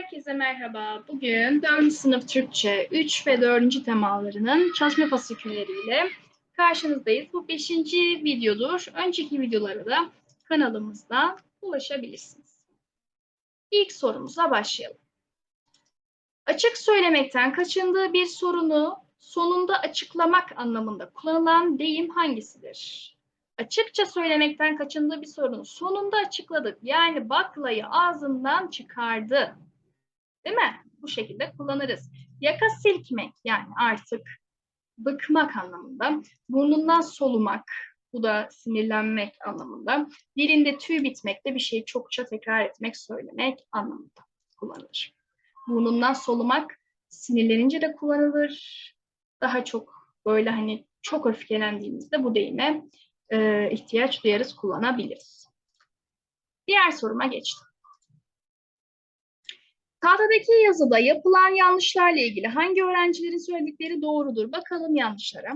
Herkese merhaba. Bugün 4. sınıf Türkçe 3 ve 4. temalarının çalışma fasikülleriyle karşınızdayız. Bu 5. videodur. Önceki videolara da kanalımızda ulaşabilirsiniz. İlk sorumuza başlayalım. Açık söylemekten kaçındığı bir sorunu sonunda açıklamak anlamında kullanılan deyim hangisidir? Açıkça söylemekten kaçındığı bir sorunu sonunda açıkladık. Yani baklayı ağzından çıkardı. Değil mi? Bu şekilde kullanırız. Yaka silkmek yani artık bıkmak anlamında. Burnundan solumak, bu da sinirlenmek anlamında. Dilinde tüy bitmek de bir şeyi çokça tekrar etmek, söylemek anlamında kullanılır. Burnundan solumak sinirlenince de kullanılır. Daha çok böyle hani çok öfkelendiğimizde bu deyime e, ihtiyaç duyarız, kullanabiliriz. Diğer soruma geçtim. Tahtadaki yazıda yapılan yanlışlarla ilgili hangi öğrencilerin söyledikleri doğrudur? Bakalım yanlışlara.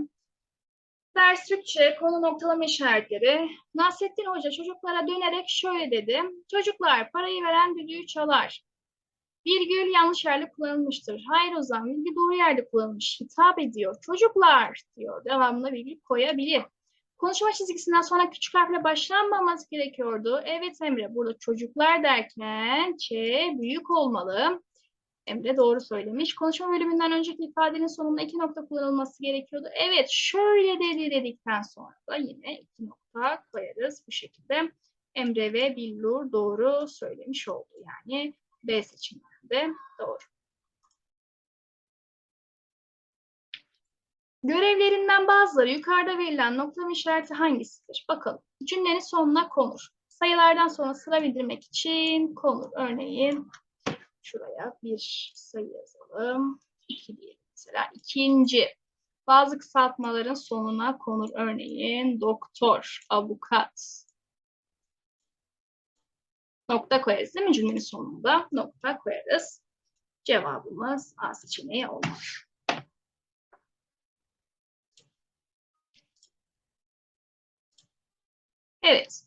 Ders Türkçe konu noktalama işaretleri. Nasrettin Hoca çocuklara dönerek şöyle dedi. Çocuklar parayı veren düdüğü çalar. Virgül yanlış yerde kullanılmıştır. Hayır o zaman virgül doğru yerde kullanılmış. Hitap ediyor. Çocuklar diyor. Devamında virgül koyabilir. Konuşma çizgisinden sonra küçük harfle başlanmaması gerekiyordu. Evet Emre, burada çocuklar derken Ç büyük olmalı. Emre doğru söylemiş. Konuşma bölümünden önceki ifadenin sonunda iki nokta kullanılması gerekiyordu. Evet, şöyle dedi dedikten sonra da yine iki nokta koyarız bu şekilde. Emre ve Billur doğru söylemiş oldu. Yani B seçimlerinde doğru. Görevlerinden bazıları yukarıda verilen noktalama işareti hangisidir? Bakalım. Cümlenin sonuna konur. Sayılardan sonra sıra bildirmek için konur. Örneğin şuraya bir sayı yazalım. İki diyelim mesela. İkinci. Bazı kısaltmaların sonuna konur. Örneğin doktor, avukat. Nokta koyarız değil mi cümlenin sonunda? Nokta koyarız. Cevabımız A seçeneği olmuş. Evet.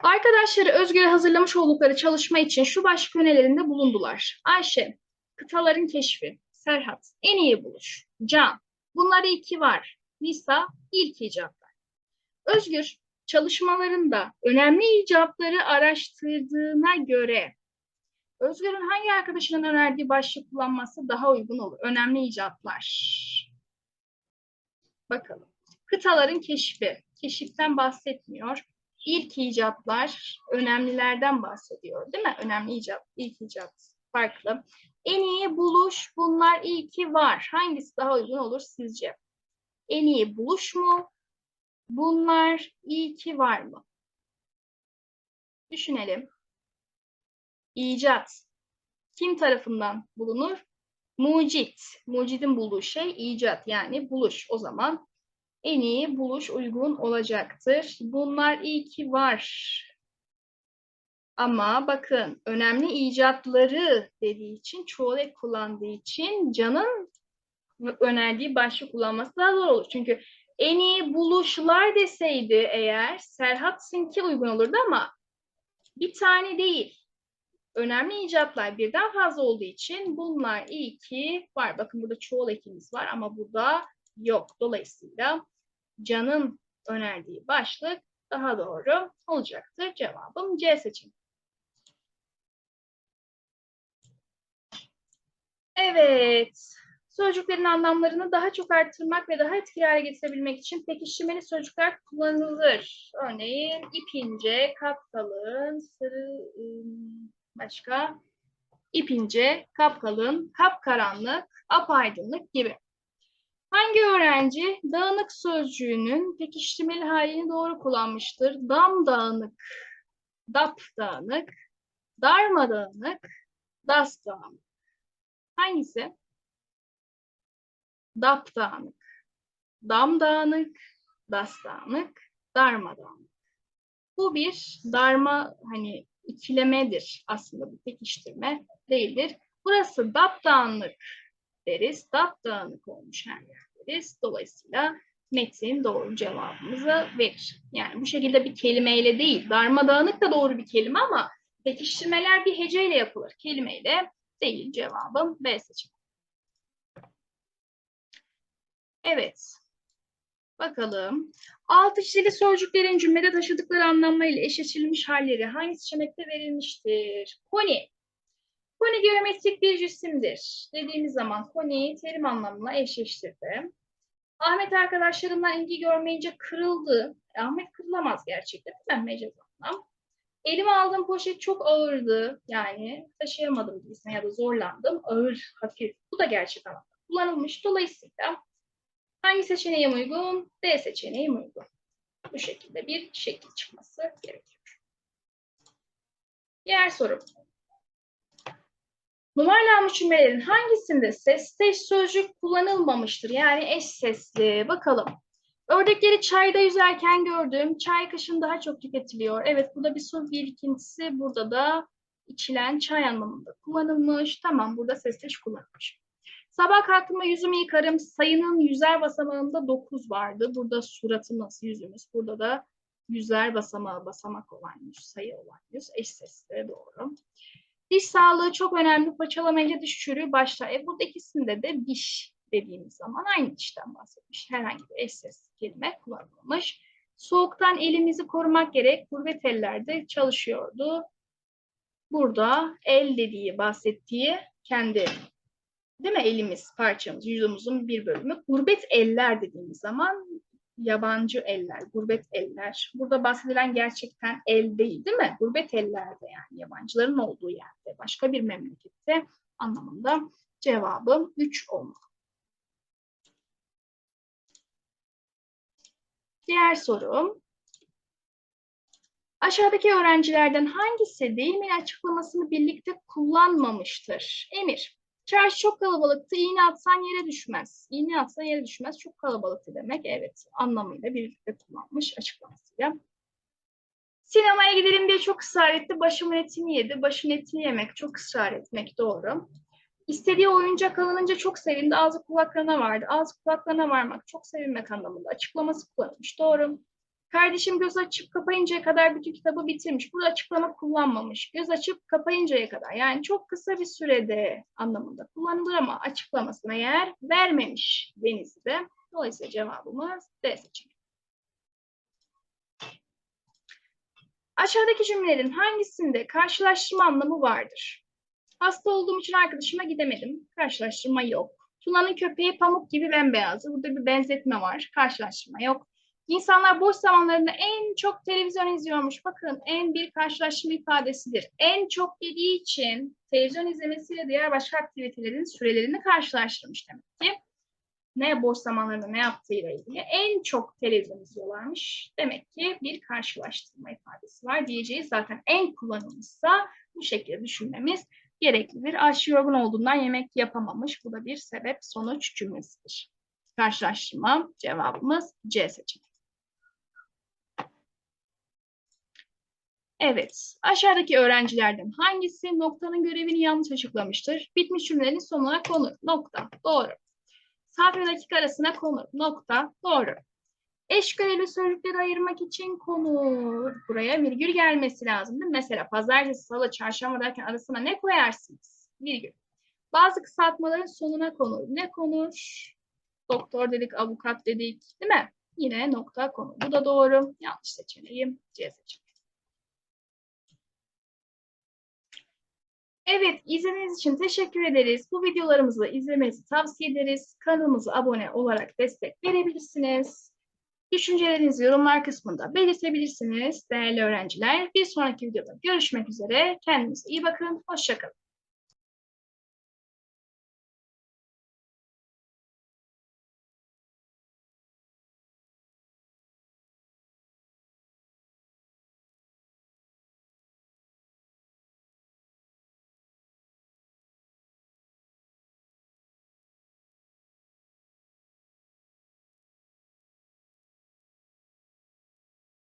Arkadaşları Özgür'e hazırlamış oldukları çalışma için şu başlık önerilerinde bulundular. Ayşe, kıtaların keşfi. Serhat, en iyi buluş. Can, bunlar iki var. Nisa, ilk icatlar. Özgür, çalışmalarında önemli icatları araştırdığına göre Özgür'ün hangi arkadaşının önerdiği başlık kullanması daha uygun olur? Önemli icatlar. Bakalım. Kıtaların keşfi keşiften bahsetmiyor. İlk icatlar önemlilerden bahsediyor değil mi? Önemli icat, ilk icat farklı. En iyi buluş bunlar iyi ki var. Hangisi daha uygun olur sizce? En iyi buluş mu? Bunlar iyi ki var mı? Düşünelim. İcat. Kim tarafından bulunur? Mucit. Mucidin bulduğu şey icat yani buluş. O zaman en iyi buluş uygun olacaktır. Bunlar iyi ki var. Ama bakın önemli icatları dediği için, çoğul ek kullandığı için canın önerdiği başlık kullanması daha zor olur. Çünkü en iyi buluşlar deseydi eğer Serhat Sinki uygun olurdu ama bir tane değil. Önemli icatlar birden fazla olduğu için bunlar iyi ki var. Bakın burada çoğul ekimiz var ama burada yok. Dolayısıyla Can'ın önerdiği başlık daha doğru olacaktır. Cevabım C seçim. Evet. Sözcüklerin anlamlarını daha çok arttırmak ve daha etkili hale getirebilmek için pekiştirmeli sözcükler kullanılır. Örneğin ipince, kapkalın, sarı, ıı, başka ipince, kapkalın, kapkaranlık, apaydınlık gibi. Hangi öğrenci dağınık sözcüğünün pekiştirmeli halini doğru kullanmıştır? Dam dağınık, dap dağınık, darma dağınık, das dağınık. Hangisi? Dap dağınık, dam dağınık, das dağınık, darma dağınık. Bu bir darma hani ikilemedir aslında bu pekiştirme değildir. Burası dap dağınık deriz. Dap dağınık olmuş her yer deriz. Dolayısıyla metin doğru cevabımızı verir. Yani bu şekilde bir kelimeyle değil. Darmadağınık da doğru bir kelime ama Pekiştirmeler bir heceyle yapılır. Kelimeyle değil cevabım B seçeneği. Evet. Bakalım. Altı çizili sözcüklerin cümlede taşıdıkları anlamlarıyla eşleştirilmiş halleri hangi seçenekte verilmiştir? Koni. Koni geometrik bir cisimdir. Dediğimiz zaman koni terim anlamına eşleştirdi. Ahmet arkadaşlarından ilgi görmeyince kırıldı. E, Ahmet kırılamaz gerçekten mi? Mecaz anlam. Elime aldığım poşet çok ağırdı. Yani taşıyamadım gibisine ya da zorlandım. Ağır, hafif. Bu da gerçek anlamda kullanılmış. Dolayısıyla hangi seçeneğim uygun? D seçeneğim uygun. Bu şekilde bir şekil çıkması gerekiyor. Diğer soru. Numaralanmış cümlelerin hangisinde sesli eş sözcük kullanılmamıştır? Yani eş sesli. Bakalım. Ördekleri çayda yüzerken gördüm. Çay kışın daha çok tüketiliyor. Evet burada bir su birikintisi. Burada da içilen çay anlamında kullanılmış. Tamam burada sesli eş kullanılmış. Sabah kalktığımda yüzümü yıkarım. Sayının yüzer basamağında 9 vardı. Burada suratımız, yüzümüz. Burada da yüzer basamağı, basamak olan yüz, sayı olan yüz. Eş sesli doğru. Diş sağlığı çok önemli. Fırçalamayınca diş çürüğü başlar. E burada ikisinde de diş dediğimiz zaman aynı dişten bahsetmiş. Herhangi bir eş kelime kullanılmamış. Soğuktan elimizi korumak gerek. Gurbet ellerde çalışıyordu. Burada el dediği, bahsettiği kendi değil mi elimiz, parçamız, yüzümüzün bir bölümü. Gurbet eller dediğimiz zaman yabancı eller, gurbet eller. Burada bahsedilen gerçekten el değil değil mi? Gurbet ellerde yani yabancıların olduğu yerde, başka bir memlekette anlamında cevabım 3 olmalı. Diğer sorum. Aşağıdaki öğrencilerden hangisi deyimin açıklamasını birlikte kullanmamıştır? Emir. Çarşı çok kalabalıktı. İğne atsan yere düşmez. İğne atsan yere düşmez. Çok kalabalıktı demek. Evet anlamıyla birlikte kullanmış açıklamasıyla. Sinemaya gidelim diye çok ısrar etti. Başımın etini yedi. Başın etini yemek çok ısrar etmek doğru. İstediği oyuncak alınınca çok sevindi. Ağzı kulaklarına vardı. Ağzı kulaklarına varmak çok sevinmek anlamında. Açıklaması kullanılmış. Doğru. Kardeşim göz açıp kapayıncaya kadar bütün kitabı bitirmiş. Burada açıklama kullanmamış. Göz açıp kapayıncaya kadar. Yani çok kısa bir sürede anlamında kullanılır ama açıklamasına yer vermemiş Denizli. Dolayısıyla cevabımız D seçeneği. Aşağıdaki cümlelerin hangisinde karşılaştırma anlamı vardır? Hasta olduğum için arkadaşıma gidemedim. Karşılaştırma yok. Tuna'nın köpeği pamuk gibi bembeyazdı. Burada bir benzetme var. Karşılaştırma yok. İnsanlar boş zamanlarında en çok televizyon izliyormuş. Bakın en bir karşılaştırma ifadesidir. En çok dediği için televizyon izlemesiyle diğer başka aktivitelerin sürelerini karşılaştırmış demek ki. Ne boş zamanlarında ne yaptığıyla ilgili en çok televizyon izliyorlarmış. Demek ki bir karşılaştırma ifadesi var diyeceğiz. Zaten en kullanılmışsa bu şekilde düşünmemiz gereklidir. Aşı yorgun olduğundan yemek yapamamış. Bu da bir sebep sonuç cümlesidir. Karşılaştırma cevabımız C seçeneği. Evet, aşağıdaki öğrencilerden hangisi noktanın görevini yanlış açıklamıştır? Bitmiş cümlenin sonuna konur. Nokta. Doğru. Saat ve dakika arasına konur. Nokta. Doğru. Eş görevli sözcükleri ayırmak için konur. Buraya virgül gelmesi lazım değil mi? Mesela pazartesi, salı, çarşamba derken arasına ne koyarsınız? Virgül. Bazı kısaltmaların sonuna konur. Ne konur? Doktor dedik, avukat dedik değil mi? Yine nokta konur. Bu da doğru. Yanlış seçeneğim C seçeneği. Evet, izlediğiniz için teşekkür ederiz. Bu videolarımızı izlemenizi tavsiye ederiz. Kanalımıza abone olarak destek verebilirsiniz. Düşüncelerinizi yorumlar kısmında belirtebilirsiniz değerli öğrenciler. Bir sonraki videoda görüşmek üzere. Kendinize iyi bakın. Hoşçakalın.